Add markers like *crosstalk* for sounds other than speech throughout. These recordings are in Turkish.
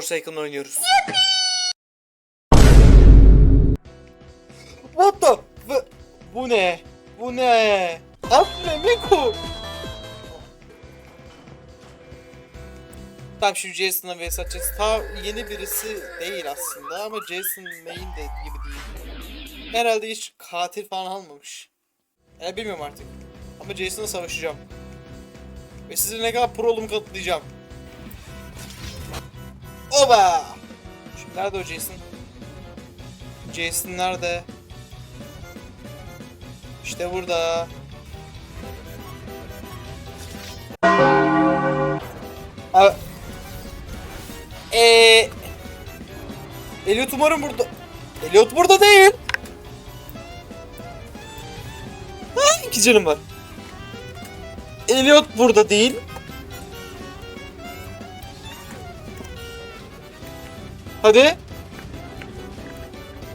Forsaken oynuyoruz. What the? Bu, bu ne? Bu ne? Afre Miku. Tamam şimdi Jason'la vs atacağız. Ta yeni birisi değil aslında ama Jason main de gibi değil. Herhalde hiç katil falan almamış. Ya bilmiyorum artık. Ama Jason'la savaşacağım. Ve size ne kadar pro olduğumu kanıtlayacağım. Oba! Şimdi nerede o Jason? Jason nerede? İşte burada. Abi. Eee. Elliot umarım burada. Elliot burada değil. Ha, iki canım var. Elliot burada değil. Hadi.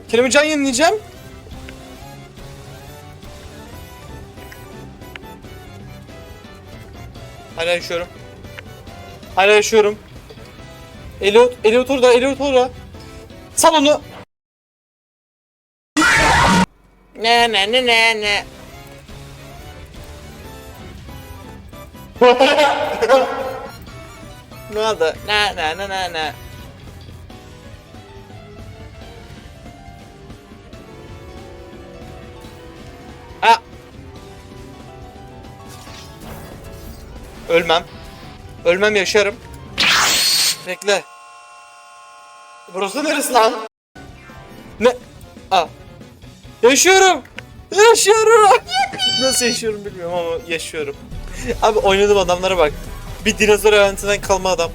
Kendime can yenileyeceğim. Hala yaşıyorum. Hala yaşıyorum. Elliot, Elliot orada, Elliot orada. Sal onu. Ne ne ne ne ne. *laughs* ne oldu? Ne ne ne ne ne. Ölmem. Ölmem yaşarım. Bekle. Burası neresi lan? Ne? Aa. Yaşıyorum. Yaşıyorum. *laughs* Nasıl yaşıyorum bilmiyorum ama yaşıyorum. Abi oynadığım adamlara bak. Bir dinozor eventinden kalma adam.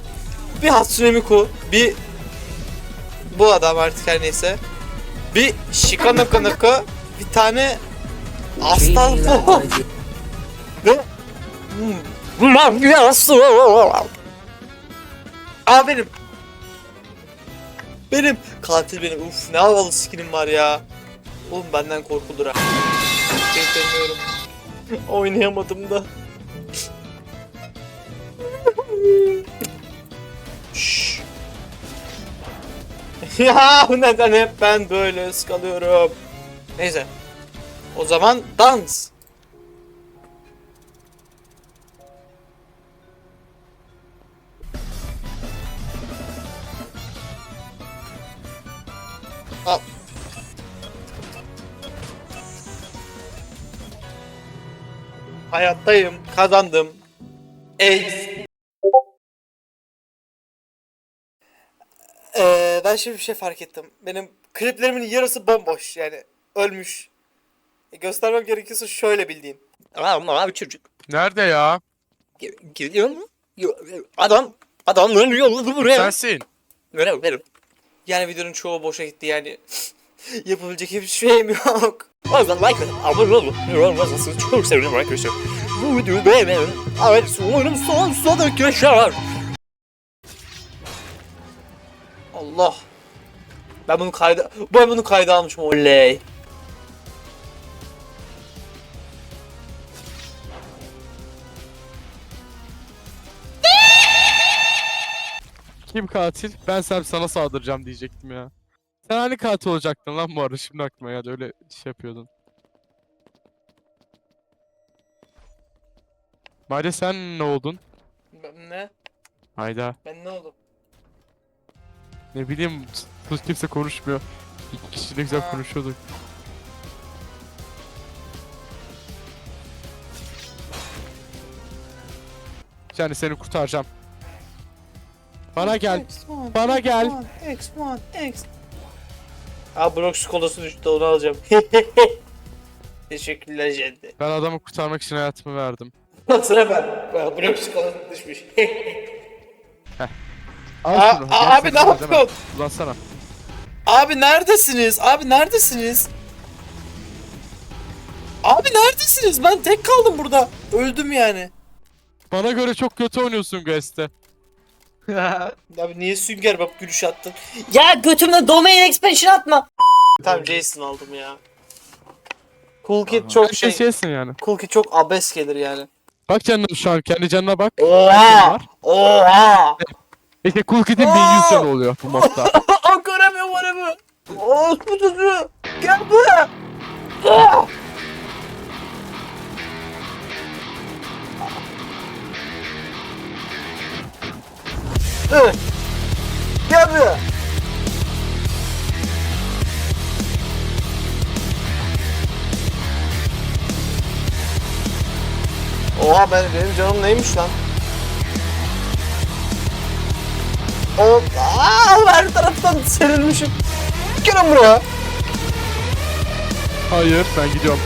Bir Hatsune Miku. Bir bu adam artık her neyse. Bir Shikanoko Noko. Bir tane Astolfo. Ve Magyası. Aa benim. Benim. Katil benim. Uf ne havalı skinim var ya. Oğlum benden korkulur ha. Beklemiyorum. *laughs* Oynayamadım da. *laughs* Ya neden hep ben böyle ıskalıyorum? Neyse. O zaman dans. Al. Hayattayım, kazandım. Ey. Ee, ben şimdi bir şey fark ettim. Benim kliplerimin yarısı bomboş yani ölmüş. E, göstermem gerekirse şöyle bildiğin. Ama abi çocuk. Nerede ya? Ge- Geliyor mu? Adam adamların yolladı buraya. Sensin. Verim verim. Yani videonun çoğu boşa gitti yani. *laughs* Yapabilecek hiçbir şeyim yok. O like atın, abone olun. Yorum yazmasını çok sevinirim arkadaşlar. Bu videoyu beğenin. Evet, umarım sonsuza dek yaşar. Allah. Ben bunu kayda ben bunu kayda almışım oley. Kim katil? Ben sen sana saldıracağım diyecektim ya. Sen hani katil olacaktın lan bu arada şimdi aklıma geldi öyle şey yapıyordun. Mari sen ne oldun? Ben ne? Hayda. Ben ne oldum? Ne bileyim sus kimse konuşmuyor. İki kişi ne güzel Ha. konuşuyorduk. Yani seni kurtaracağım. Bana gel. X1, Bana gel. X1, X1, X. Aa Brox kolası düştü onu alacağım. *laughs* Teşekkürler Jende. Ben adamı kurtarmak için hayatımı verdim. Sıra ben. Aa, Brox kolası düşmüş. Al Aa, şunu. aa, abi ne yapıyorsun? Uzansana. Abi neredesiniz? Abi neredesiniz? Abi neredesiniz? Ben tek kaldım burada. Öldüm yani. Bana göre çok kötü oynuyorsun Guest'te. *laughs* Abi niye sünger bak gülüş attın? Ya götümle domain expansion atma. Tamam Jason aldım ya. Cool Kid çok şey. şeysin yani. Cool Kid çok abes gelir yani. Bak canına şu an kendi canına bak. Oha! Oha! İşte Cool Kid'in 1100 canı oluyor bu modda. *laughs* Göremiyorum arabı. Oh bu çocuğu. Gel buraya. Hı. Gel buraya. Oha ben, benim canım neymiş lan? O, aa, her taraftan serilmişim. Gelin buraya. Hayır ben gidiyorum.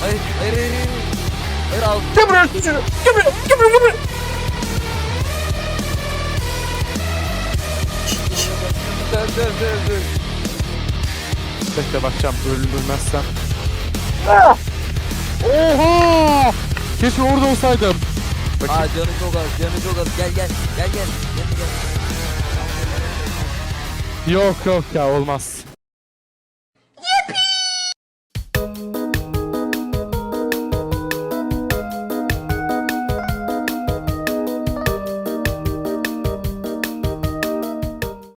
Hayır, hayır, hayır, hayır. Hayır al. Gel buraya çocuğu. Gel buraya. Gel buraya. Gel buraya. Dön, dön, dön, dön. Bekle bakacağım öldürmezsem. Ah! Oha! Keşke orada olsaydım. Aa Bakayım. canı çok az, canı çok az. Gel, gel, gel, gel. Gel, gel. Yok yok ya olmaz.